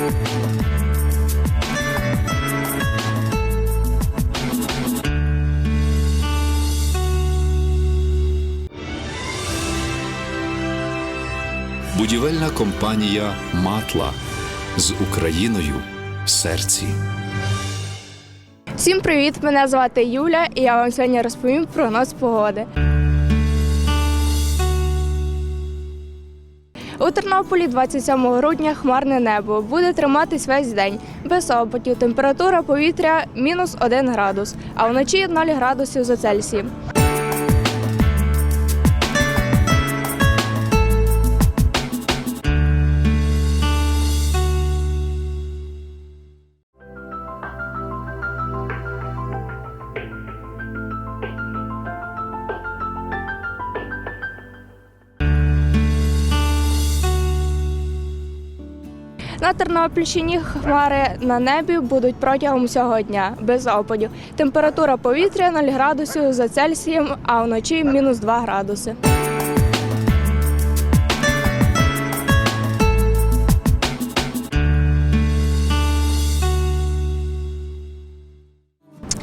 Будівельна компанія Матла з Україною в серці. Всім привіт! Мене звати Юля, і я вам сьогодні розповім прогноз погоди. У Тернополі 27 грудня хмарне небо буде триматись весь день. Без опадів температура повітря мінус 1 градус, а вночі 0 градусів за Цельсієм. На Тернопільщині хмари на небі будуть протягом всього дня без опадів. Температура повітря 0 градусів за Цельсієм, а вночі мінус 2 градуси.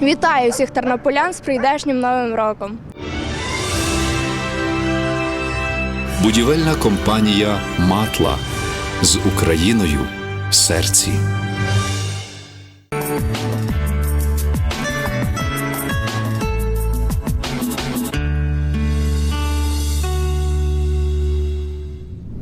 Вітаю всіх тернополян з прийдешнім новим роком. Будівельна компанія Матла з Україною в серці.